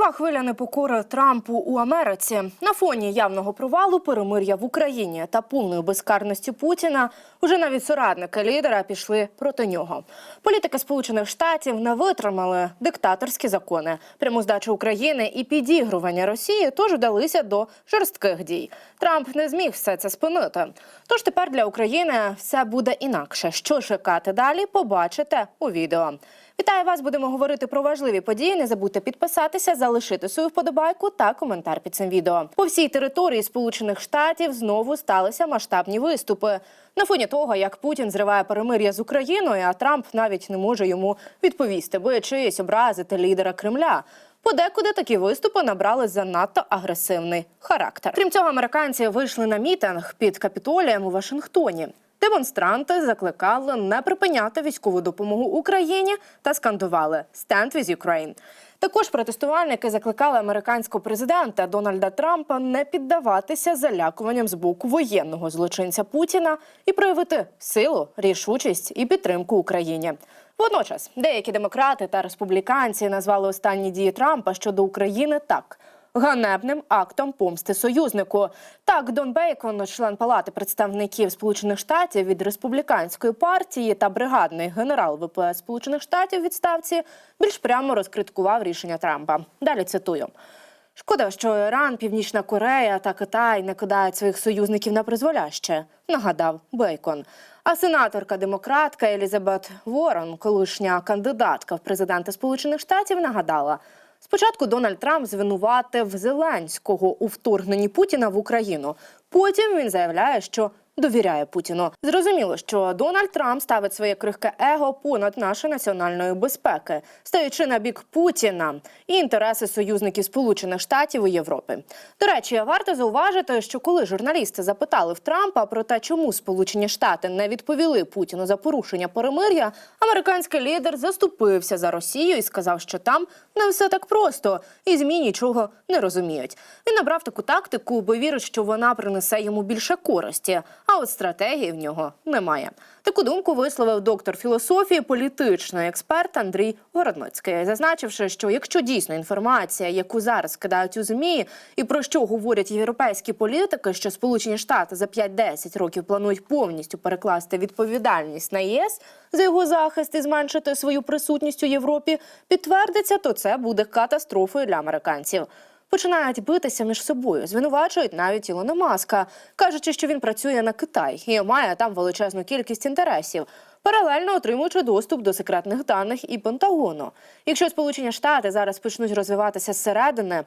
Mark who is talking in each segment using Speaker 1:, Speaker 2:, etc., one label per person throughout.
Speaker 1: Нова хвиля непокори Трампу у Америці на фоні явного провалу перемир'я в Україні та повної безкарності Путіна. Уже навіть соратники лідера пішли проти нього. Політики Сполучених Штатів не витримали диктаторські закони, пряму здачу України і підігрування Росії, тож вдалися до жорстких дій. Трамп не зміг все це спинити. Тож тепер для України все буде інакше. Що чекати далі? Побачите у відео. Вітаю вас! Будемо говорити про важливі події. Не забудьте підписатися, залишити свою вподобайку та коментар під цим відео. По всій території Сполучених Штатів знову сталися масштабні виступи. На фоні того, як Путін зриває перемир'я з Україною, а Трамп навіть не може йому відповісти, боячись образити лідера Кремля. Подекуди такі виступи набрали занадто агресивний характер. Крім цього, американці вийшли на мітинг під капітолієм у Вашингтоні. Демонстранти закликали не припиняти військову допомогу Україні та скандували «Stand with Ukraine». Також протестувальники закликали американського президента Дональда Трампа не піддаватися залякуванням з боку воєнного злочинця Путіна і проявити силу, рішучість і підтримку Україні. Водночас деякі демократи та республіканці назвали останні дії Трампа щодо України так. Ганебним актом помсти союзнику так Дон Бейкон, член палати представників Сполучених Штатів від республіканської партії та бригадний генерал ВПС Сполучених Штатів відставці, більш прямо розкриткував рішення Трампа. Далі цитую. Шкода, що Іран, Північна Корея та Китай не кидають своїх союзників на призволяще, нагадав Бейкон. А сенаторка демократка Елізабет Ворон, колишня кандидатка в президенти Сполучених Штатів, нагадала. Спочатку Дональд Трамп звинуватив Зеленського у вторгненні Путіна в Україну. Потім він заявляє, що довіряє Путіну. Зрозуміло, що Дональд Трамп ставить своє крихке его понад нашої національної безпеки, стаючи на бік Путіна і інтереси союзників Сполучених Штатів і Європи. До речі, варто зауважити, що коли журналісти запитали в Трампа про те, чому Сполучені Штати не відповіли Путіну за порушення перемир'я, американський лідер заступився за Росію і сказав, що там не все так просто, і змі нічого не розуміють. Він набрав таку тактику, бо вірить, що вона принесе йому більше користі. А от стратегії в нього немає. Таку думку висловив доктор філософії, політичний експерт Андрій Городницький, зазначивши, що якщо дійсно інформація, яку зараз кидають у змі, і про що говорять європейські політики, що Сполучені Штати за 5-10 років планують повністю перекласти відповідальність на ЄС за його захист і зменшити свою присутність у Європі, підтвердиться, то це буде катастрофою для американців починають битися між собою. Звинувачують навіть Ілона Маска, кажучи, що він працює на Китай і має там величезну кількість інтересів. Паралельно отримуючи доступ до секретних даних і Пентагону. Якщо Сполучені Штати зараз почнуть розвиватися зсередини,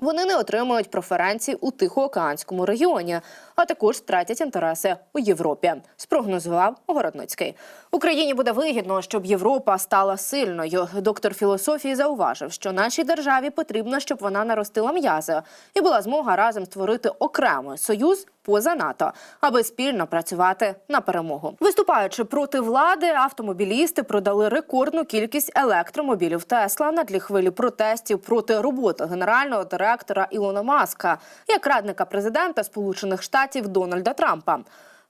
Speaker 1: вони не отримують преференцій у Тихоокеанському регіоні, а також втратять інтереси у Європі. Спрогнозував Городницький. Україні буде вигідно, щоб Європа стала сильною. Доктор філософії зауважив, що нашій державі потрібно, щоб вона наростила м'язи і була змога разом створити окремий союз поза НАТО, аби спільно працювати на перемогу. Виступаючи проти влади, автомобілісти продали рекордну кількість електромобілів Тесла на тлі хвилі протестів проти роботи генерального директора Ілона Маска як радника президента Сполучених Штатів Дональда Трампа.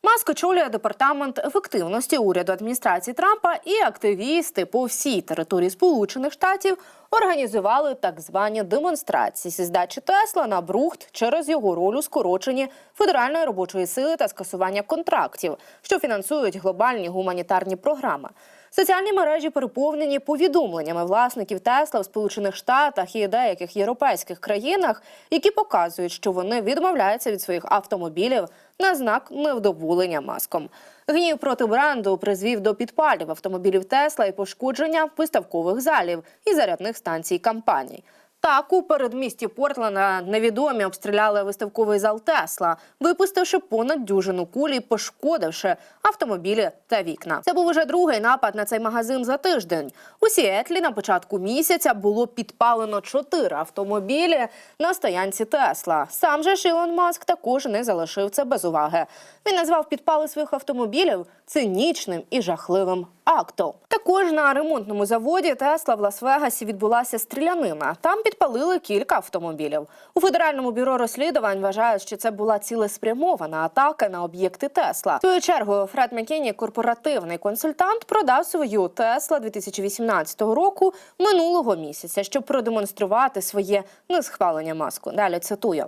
Speaker 1: Маск очолює департамент ефективності уряду адміністрації Трампа і активісти по всій території Сполучених Штатів організували так звані демонстрації зі здачі Тесла на брухт через його роль у скороченні федеральної робочої сили та скасування контрактів, що фінансують глобальні гуманітарні програми. Соціальні мережі переповнені повідомленнями власників Тесла в Сполучених Штатах і деяких європейських країнах, які показують, що вони відмовляються від своїх автомобілів на знак невдоволення маском. Гнів проти бренду призвів до підпалів автомобілів Тесла і пошкодження виставкових залів і зарядних станцій компаній. Так, у передмісті Портланда невідомі обстріляли виставковий зал Тесла, випустивши понад дюжину кулі, пошкодивши автомобілі та вікна. Це був уже другий напад на цей магазин за тиждень. У Сіетлі на початку місяця було підпалено чотири автомобілі на стоянці Тесла. Сам же ж Ілон Маск також не залишив це без уваги. Він назвав підпали своїх автомобілів цинічним і жахливим актом. Також на ремонтному заводі Тесла в Лас-Вегасі відбулася стрілянина. Там підпалили кілька автомобілів. У федеральному бюро розслідувань вважають, що це була цілеспрямована атака на об'єкти Тесла. Свою чергу Фред Маккіні, корпоративний консультант, продав свою Тесла 2018 року минулого місяця, щоб продемонструвати своє несхвалення маску. Далі цитую.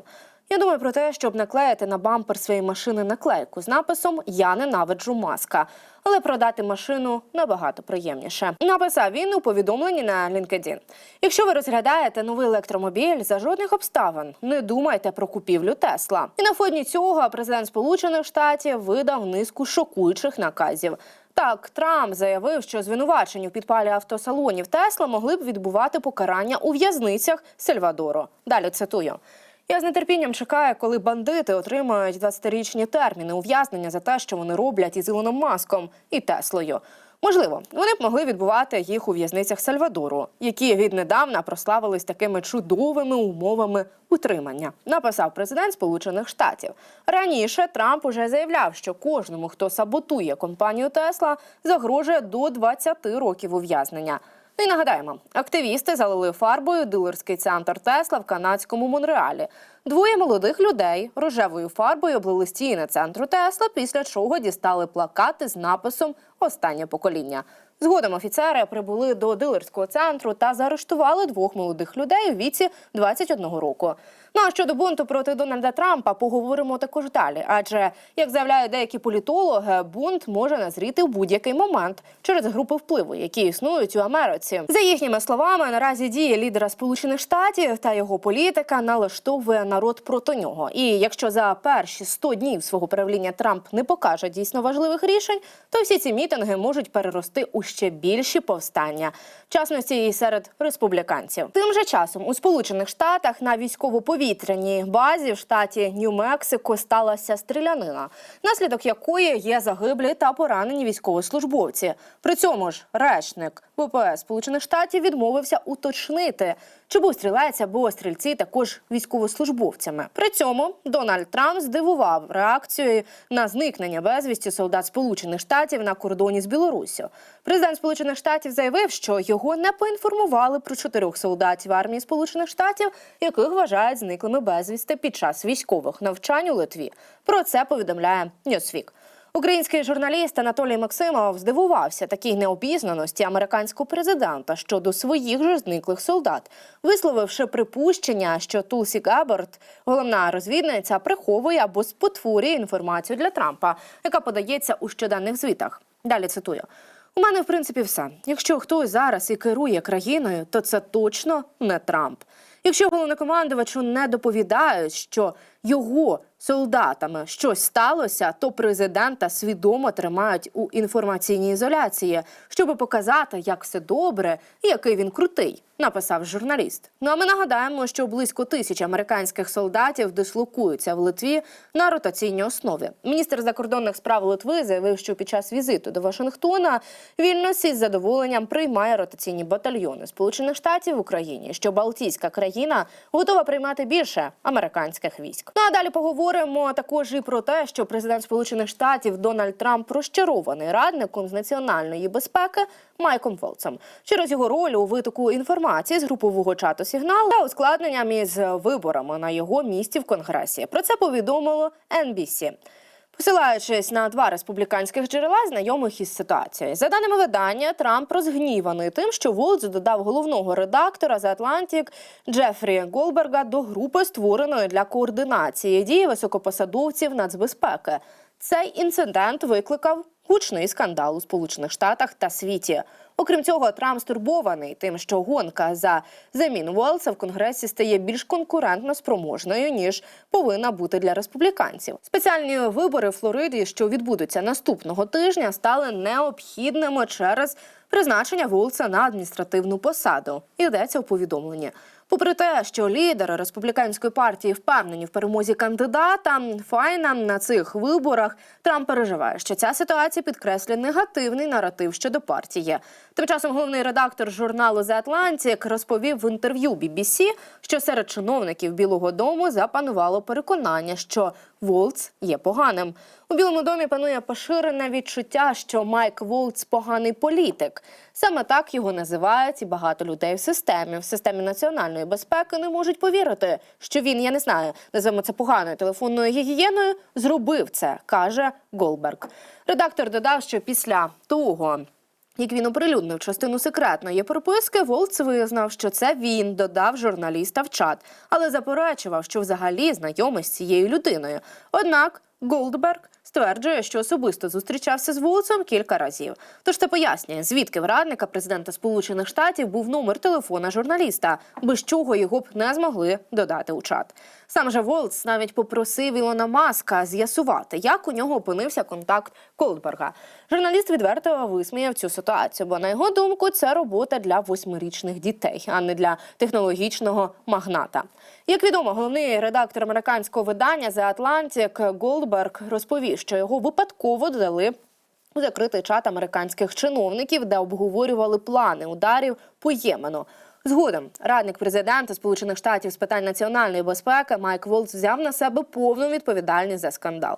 Speaker 1: Я думаю про те, щоб наклеїти на бампер своєї машини наклейку з написом Я ненавиджу маска. Але продати машину набагато приємніше. Написав він у повідомленні на LinkedIn. Якщо ви розглядаєте новий електромобіль, за жодних обставин не думайте про купівлю Тесла. І на фоні цього президент Сполучених Штатів видав низку шокуючих наказів. Так, Трамп заявив, що звинувачені в підпалі автосалонів Тесла могли б відбувати покарання у в'язницях Сальвадору. Далі цитую. Я з нетерпінням чекаю, коли бандити отримають 20-річні терміни ув'язнення за те, що вони роблять із Ілоном Маском і Теслою. Можливо, вони б могли відбувати їх у в'язницях Сальвадору, які віднедавна прославились такими чудовими умовами утримання, написав президент Сполучених Штатів. Раніше Трамп уже заявляв, що кожному, хто саботує компанію Тесла, загрожує до 20 років ув'язнення. Ну і нагадаємо, активісти залили фарбою дилерський центр Тесла в канадському Монреалі. Двоє молодих людей рожевою фарбою облили стіни центру Тесла, після чого дістали плакати з написом Останнє покоління. Згодом офіцери прибули до дилерського центру та заарештували двох молодих людей у віці 21 року. Ну а щодо бунту проти Дональда Трампа поговоримо також далі. Адже, як заявляють деякі політологи, бунт може назріти в будь-який момент через групи впливу, які існують у Америці. За їхніми словами, наразі дії лідера Сполучених Штатів та його політика налаштовує народ проти нього. І якщо за перші 100 днів свого правління Трамп не покаже дійсно важливих рішень, то всі ці мітинги можуть перерости у ще більші повстання, в частності і серед республіканців. Тим же часом у Сполучених Штатах на військово-повітряній базі в штаті Нью-Мексико сталася стрілянина, наслідок якої є загиблі та поранені військовослужбовці. При цьому ж речник ВПС Сполучених Штатів відмовився уточнити, чи був стрілець або стрільці також військовослужбовцями. При цьому Дональд Трамп здивував реакцією на зникнення безвісті солдат Сполучених Штатів на кордоні з Білоруссю. Президент Сполучених Штатів заявив, що його не поінформували про чотирьох солдатів армії Сполучених Штатів, яких вважають зниклими безвісти під час військових навчань у Литві. Про це повідомляє Ньюсвік. Український журналіст Анатолій Максимов здивувався такій необізнаності американського президента щодо своїх же зниклих солдат, висловивши припущення, що Тулсі Габбард, головна розвідниця, приховує або спотворює інформацію для Трампа, яка подається у щоденних звітах. Далі цитую. У мене в принципі все. Якщо хтось зараз і керує країною, то це точно не Трамп. Якщо головнокомандувачу не доповідають, що його солдатами щось сталося, то президента свідомо тримають у інформаційній ізоляції, щоб показати, як все добре і який він крутий, написав журналіст. Ну а ми нагадаємо, що близько тисячі американських солдатів дислокуються в Литві на ротаційній основі. Міністр закордонних справ Литви заявив, що під час візиту до Вашингтона Вільнюс із задоволенням приймає ротаційні батальйони Сполучених Штатів в Україні, що Балтійська країна готова приймати більше американських військ. Ну а далі поговоримо також і про те, що президент Сполучених Штатів Дональд Трамп розчарований радником з національної безпеки Майком Волцем через його роль у витоку інформації з групового чату сигнал та ускладненням із виборами на його місці в конгресі. Про це повідомило NBC. Посилаючись на два республіканських джерела, знайомих із ситуацією, за даними видання, Трамп розгніваний тим, що Волдз додав головного редактора The Atlantic Джефрі Голберга до групи, створеної для координації дій високопосадовців нацбезпеки. Цей інцидент викликав гучний скандал у Сполучених Штатах та світі. Окрім цього, Трамп стурбований тим, що гонка за заміну Уелса в конгресі стає більш конкурентно спроможною ніж повинна бути для республіканців. Спеціальні вибори в Флориді, що відбудуться наступного тижня, стали необхідними через призначення Вулса на адміністративну посаду. Йдеться у повідомленні. Попри те, що лідери республіканської партії впевнені в перемозі кандидата Файна на цих виборах, Трамп переживає, що ця ситуація підкреслює негативний наратив щодо партії. Тим часом головний редактор журналу The Atlantic розповів в інтерв'ю BBC, що серед чиновників Білого Дому запанувало переконання, що Волц є поганим. У Білому домі панує поширене відчуття, що Майк Волц поганий політик. Саме так його називають, і багато людей в системі, в системі національної безпеки не можуть повірити, що він, я не знаю, називаємо це поганою телефонною гігієною, зробив це, каже Голберг. Редактор додав, що після того. Як він оприлюднив частину секретної переписки, Волц визнав, що це він додав журналіста в чат, але заперечував, що взагалі знайомий з цією людиною. Однак Голдберг стверджує, що особисто зустрічався з Волцем кілька разів. Тож це пояснює, звідки в радника президента Сполучених Штатів був номер телефона журналіста, без чого його б не змогли додати у чат. Сам же Волц навіть попросив Ілона Маска з'ясувати, як у нього опинився контакт Голдберга. Журналіст відверто висміяв цю ситуацію, бо на його думку це робота для восьмирічних дітей, а не для технологічного магната. Як відомо, головний редактор американського видання The Atlantic Голдберг розповів, що його випадково додали у закритий чат американських чиновників, де обговорювали плани ударів по Ємену. Згодом радник президента Сполучених Штатів з питань національної безпеки Майк Волц взяв на себе повну відповідальність за скандал.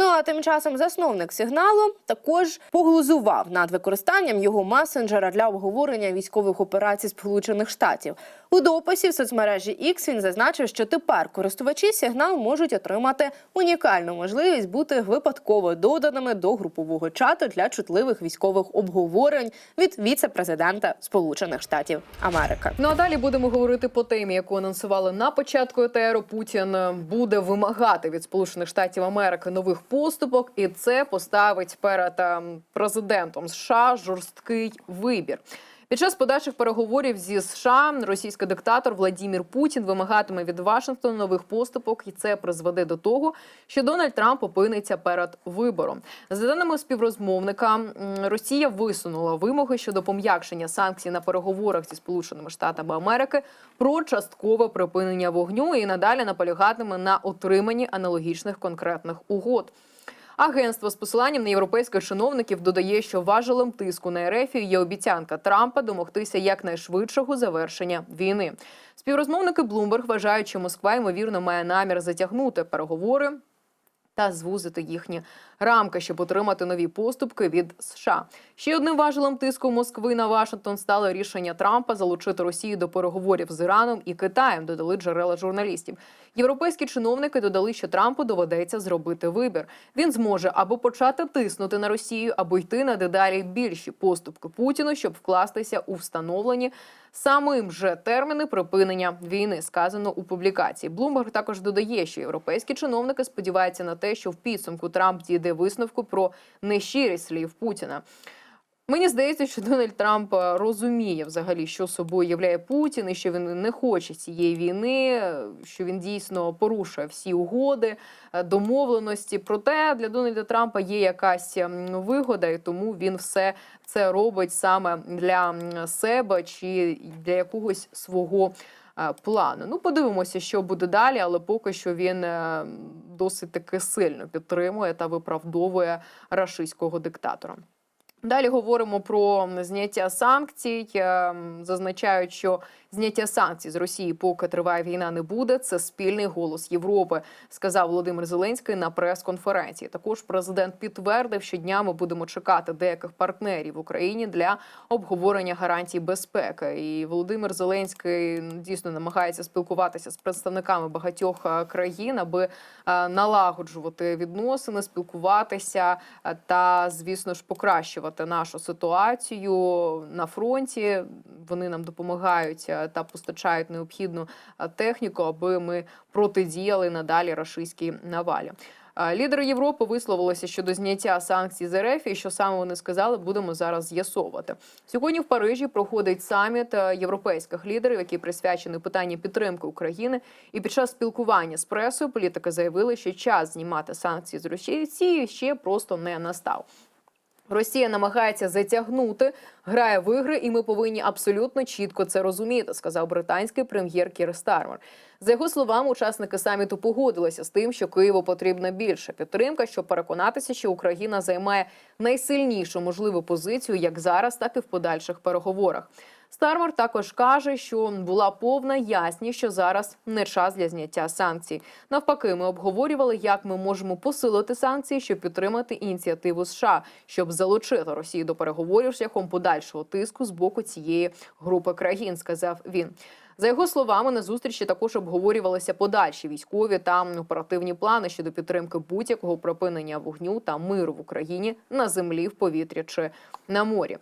Speaker 1: Ну а тим часом засновник сигналу також поглузував над використанням його месенджера для обговорення військових операцій Сполучених Штатів. У дописі в соцмережі X він зазначив, що тепер користувачі сигнал можуть отримати унікальну можливість бути випадково доданими до групового чату для чутливих військових обговорень від віце-президента Сполучених Штатів Америки.
Speaker 2: Ну а далі будемо говорити по темі, яку анонсували на початку етеру. Путін буде вимагати від Сполучених Штатів Америки нових поступок, і це поставить перед ем, президентом США жорсткий вибір. Під час подальших переговорів зі США російський диктатор Владімір Путін вимагатиме від Вашингтона нових поступок, і це призведе до того, що Дональд Трамп опиниться перед вибором. За даними співрозмовника, Росія висунула вимоги щодо пом'якшення санкцій на переговорах зі Сполученими Штатами Америки про часткове припинення вогню і надалі наполягатиме на отриманні аналогічних конкретних угод. Агентство з посиланням на європейських чиновників додає, що важелем тиску на РФ є обіцянка Трампа домогтися якнайшвидшого завершення війни. Співрозмовники Блумберг вважають, що Москва ймовірно має намір затягнути переговори та звузити їхні рамки, щоб отримати нові поступки від США. Ще одним важелем тиску Москви на Вашингтон стало рішення Трампа залучити Росію до переговорів з Іраном і Китаєм. Додали джерела журналістів. Європейські чиновники додали, що Трампу доведеться зробити вибір. Він зможе або почати тиснути на Росію, або йти на дедалі більші поступки Путіну, щоб вкластися у встановлені самим же терміни припинення війни. Сказано у публікації. Блумберг також додає, що європейські чиновники сподіваються на те, що в підсумку Трамп дійде висновку про нещирість слів Путіна. Мені здається, що Дональд Трамп е, розуміє взагалі, що собою являє Путін, і що він не хоче цієї війни, що він дійсно порушує всі угоди, е, домовленості. Проте для Дональда Трампа є якась вигода, і тому він все це робить саме для себе чи для якогось свого. е, Плану. Ну, подивимося, що буде далі, але поки що він досить таки сильно підтримує та виправдовує рашистського диктатора. Далі говоримо про зняття санкцій. Ем, Зазначають, що зняття санкцій з Росії, поки триває війна, не буде. Це спільний голос Європи, сказав Володимир Зеленський на прес-конференції. Також президент підтвердив, що днями будемо чекати деяких партнерів в Україні для обговорення гарантій безпеки. І Володимир Зеленський дійсно намагається спілкуватися з представниками багатьох е, країн, аби е, налагоджувати відносини, спілкуватися е, та, звісно ж, покращувати нашу ситуацію на фронті. Вони нам допомагають та постачають необхідну техніку, аби ми протидіяли надалі рашистській навалі. Лідери Європи висловилися щодо зняття санкцій з РФ, і що саме вони сказали, будемо зараз з'ясовувати. Сьогодні в Парижі проходить саміт е, європейських лідерів, який присвячений питанню підтримки України. І під час спілкування з пресою політики заявили, що час знімати санкції з Росії ще просто не настав. Росія намагається затягнути, грає в ігри, і ми повинні абсолютно чітко це розуміти, сказав британський прем'єр Кір Стармер. За його словами, учасники саміту погодилися з тим, що Києву потрібна більша підтримка, щоб переконатися, що Україна займає найсильнішу можливу позицію як зараз, так і в подальших переговорах. Стармер також каже, що була повна ясність, що зараз не час для зняття санкцій. Навпаки, ми обговорювали, як ми можемо посилити санкції, щоб підтримати ініціативу США, щоб залучити Росію до переговорів шляхом подальшого тиску з боку цієї групи країн, сказав він. За його словами, на зустрічі також обговорювалися подальші військові та оперативні плани щодо підтримки будь-якого припинення вогню та миру в Україні на землі, в повітрі чи на морі.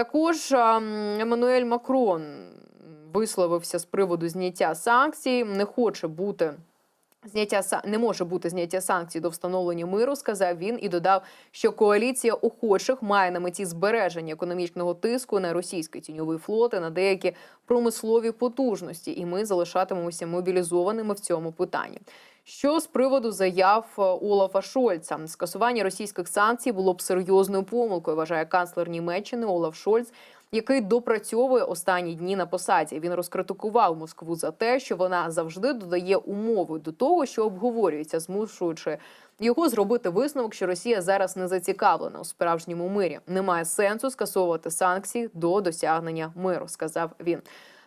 Speaker 2: Також ем, Еммануель Макрон висловився з приводу зняття санкцій, не хоче бути. Зняття не може бути зняття санкцій до встановлення миру, сказав він і додав, що коаліція охочих має на меті збереження економічного тиску на російський тіньовий флот і на деякі промислові потужності, і ми залишатимемося мобілізованими в цьому питанні. Що з приводу заяв е, Олафа Шольца, скасування російських санкцій було б серйозною помилкою, вважає канцлер Німеччини Олаф Шольц, який допрацьовує останні дні на посаді. Він розкритикував Москву за те, що вона завжди додає умови до того, що обговорюється, змушуючи його зробити висновок, що Росія зараз не зацікавлена у справжньому мирі. Немає сенсу скасовувати санкції до досягнення миру, сказав він.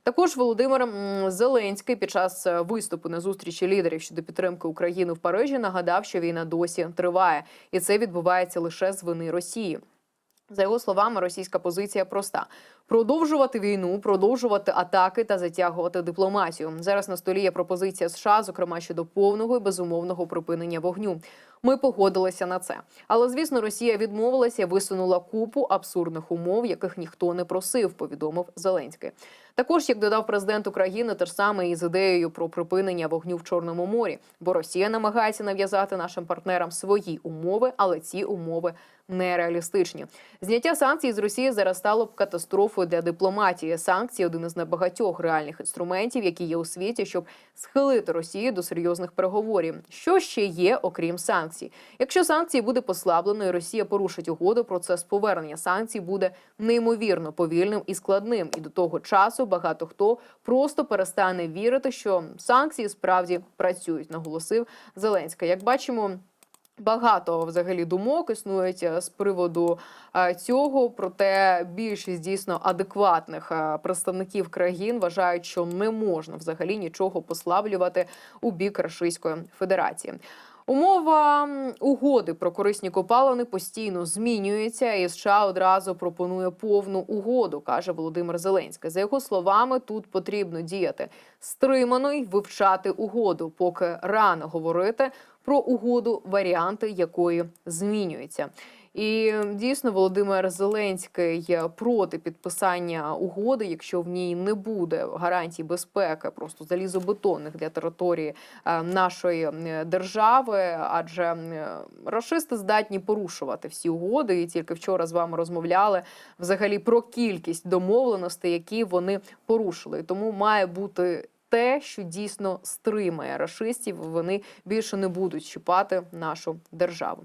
Speaker 2: Також Володимир Зеленський під час е, виступу на зустрічі лідерів щодо підтримки України в Парижі нагадав, що війна досі триває, і це відбувається лише з вини Росії. За його словами, російська позиція проста: продовжувати війну, продовжувати атаки та затягувати дипломатію. Зараз на столі є пропозиція США, зокрема щодо повного і безумовного припинення вогню. Ми погодилися на це. Але звісно, Росія відмовилася висунула купу абсурдних умов, яких ніхто не просив. Повідомив Зеленський. Також, як додав президент України, те ж саме і з ідеєю про припинення вогню в Чорному морі, бо Росія намагається нав'язати нашим партнерам свої умови, але ці умови нереалістичні. Зняття санкцій з Росії зараз стало б катастрофою для дипломатії. Санкції один із небагатьох реальних інструментів, які є у світі, щоб схилити Росію до серйозних переговорів. Що ще є, окрім санкцій? Якщо санкції буде послаблено, і Росія порушить угоду, процес повернення санкцій буде неймовірно повільним і складним. І до того часу багато хто просто перестане вірити, що санкції справді працюють, наголосив Зеленський. Як бачимо. Багато взагалі думок існують е, з приводу е, цього, проте більшість дійсно адекватних е, представників країн вважають, що не можна взагалі нічого послаблювати у бік Російської Федерації. Умова угоди про корисні копалини постійно змінюється, і США одразу пропонує повну угоду, каже Володимир Зеленський. За його словами, тут потрібно діяти стримано й вивчати угоду, поки рано говорити про угоду, варіанти якої змінюються. І дійсно Володимир Зеленський проти підписання угоди, якщо в ній не буде гарантій безпеки, просто залізобетонних для території е, нашої держави, адже рашисти здатні порушувати всі угоди. І тільки вчора з вами розмовляли взагалі про кількість домовленостей, які вони порушили. Тому має бути. Те, що дійсно стримає рашистів, вони більше не будуть чіпати нашу державу.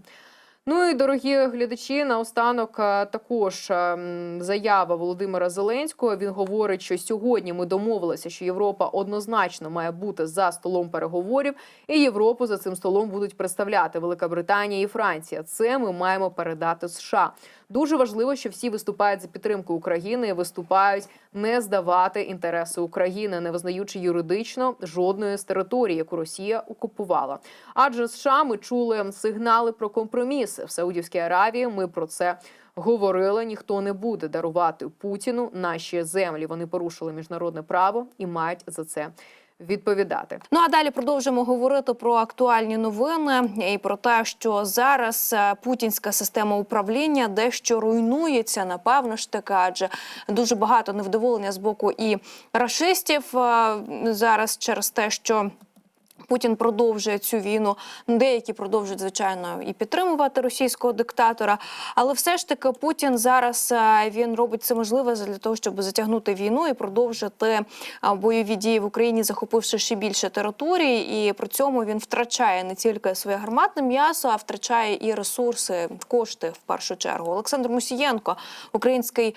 Speaker 2: Ну і дорогі глядачі, наостанок е, також ем, заява Володимира Зеленського. Він говорить, що сьогодні ми домовилися, що Європа однозначно має бути за столом переговорів, і Європу за цим столом будуть представляти Велика Британія і Франція. Це ми маємо передати США. Дуже важливо, що всі виступають за підтримку України і виступають не здавати інтереси України, не визнаючи юридично жодної з територій, яку Росія окупувала. Адже США ми чули сигнали про компроміси в Саудівській Аравії. Ми про це говорили. Ніхто не буде дарувати Путіну наші землі. Вони порушили міжнародне право і мають за це. Відповідати
Speaker 3: Ну а далі продовжимо говорити про актуальні новини і про те, що зараз е, путінська система управління дещо руйнується. Напевно ж таки, адже дуже багато невдоволення з боку і рашистів е, зараз через те, що. Путін продовжує цю війну. Деякі продовжують звичайно і підтримувати російського диктатора. Але все ж таки Путін зараз е, він робить це можливе для того, щоб затягнути війну і продовжити е, бойові дії в Україні, захопивши ще більше територій. І при цьому він втрачає не тільки своє гарматне м'ясо, а втрачає і ресурси, кошти в першу чергу. Олександр Мусієнко, український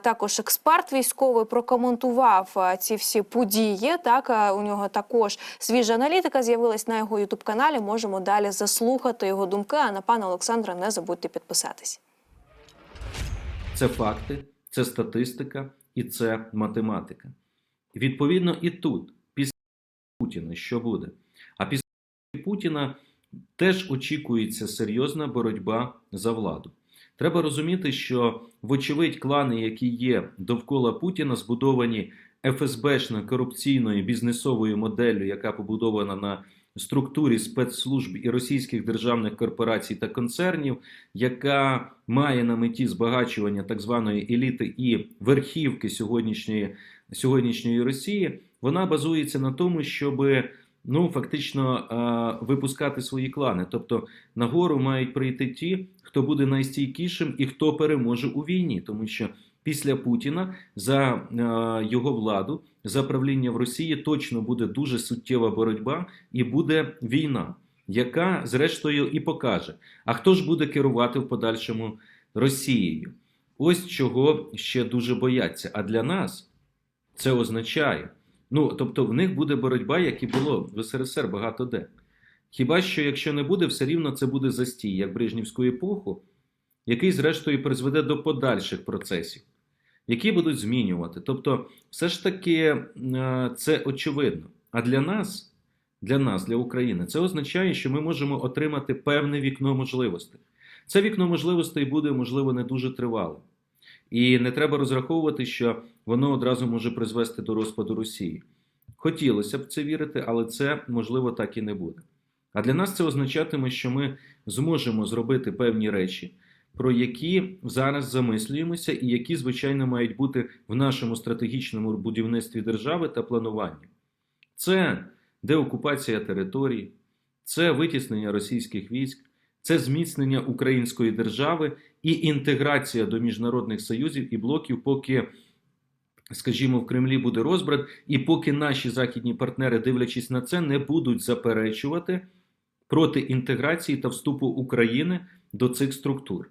Speaker 3: також експерт військовий, прокоментував ці всі події. Так у нього також свіжа аналітика з'явилась на його ютуб каналі. Можемо далі заслухати його думки. А на пана Олександра не забудьте підписатись.
Speaker 4: Це факти, це статистика, і це математика. Відповідно, і тут, після Путіна, що буде? А після Путіна теж очікується серйозна боротьба за владу. Треба розуміти, що, вочевидь, клани, які є довкола Путіна, збудовані ФСБшною корупційною бізнесовою моделлю, яка побудована на структурі спецслужб і російських державних корпорацій та концернів, яка має на меті збагачування так званої еліти і верхівки сьогоднішньої, сьогоднішньої Росії, вона базується на тому, щоб ну фактично е, випускати свої клани. Тобто нагору мають прийти ті, хто буде найстійкішим і хто переможе у війні, тому що після Путіна за е, його владу, за правління в Росії точно буде дуже суттєва боротьба і буде війна, яка зрештою і покаже, а хто ж буде керувати в подальшому Росією. Ось чого ще дуже бояться. А для нас це означає, ну тобто, в них буде боротьба, як і було в СРСР багато де. Хіба що, якщо не буде, все рівно це буде застій, як Брежнівську епоху, який, зрештою, призведе до подальших процесів, які будуть змінювати. Тобто, все ж таки е, це очевидно. А для нас, для нас, для України, це означає, що ми можемо отримати певне вікно можливостей. Це вікно можливостей буде, можливо, не дуже тривалим. І не треба розраховувати, що воно одразу може призвести до розпаду Росії. Хотілося б це вірити, але це можливо так і не буде. А для нас це означатиме, що ми зможемо зробити певні речі, про які зараз замислюємося, і які, звичайно, мають бути в нашому стратегічному будівництві держави та плануванні. Це деокупація територій, це витіснення російських військ, це зміцнення української держави і інтеграція до міжнародних союзів і блоків, поки, скажімо, в Кремлі буде розбрат, і поки наші західні партнери, дивлячись на це, не будуть заперечувати проти інтеграції та вступу України до цих структур.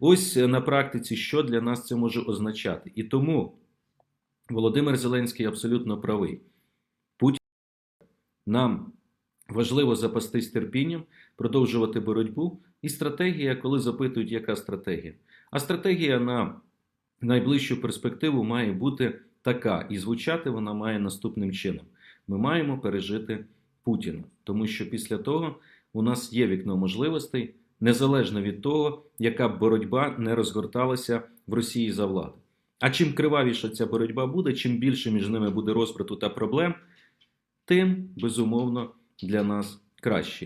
Speaker 4: Ось е, на практиці, що для нас це може означати. І тому Володимир Зеленський абсолютно правий. Путін нам важливо запастись терпінням, продовжувати боротьбу. І стратегія, коли запитують, яка стратегія. А стратегія на найближчу перспективу має бути така, і звучати вона має наступним чином: ми маємо пережити Путіна, тому що після того у нас є вікно можливостей, незалежно від того, яка б боротьба не розгорталася в Росії за владу. А чим кривавіша ця боротьба буде, чим більше між ними буде розбрату та проблем, тим безумовно для нас краще.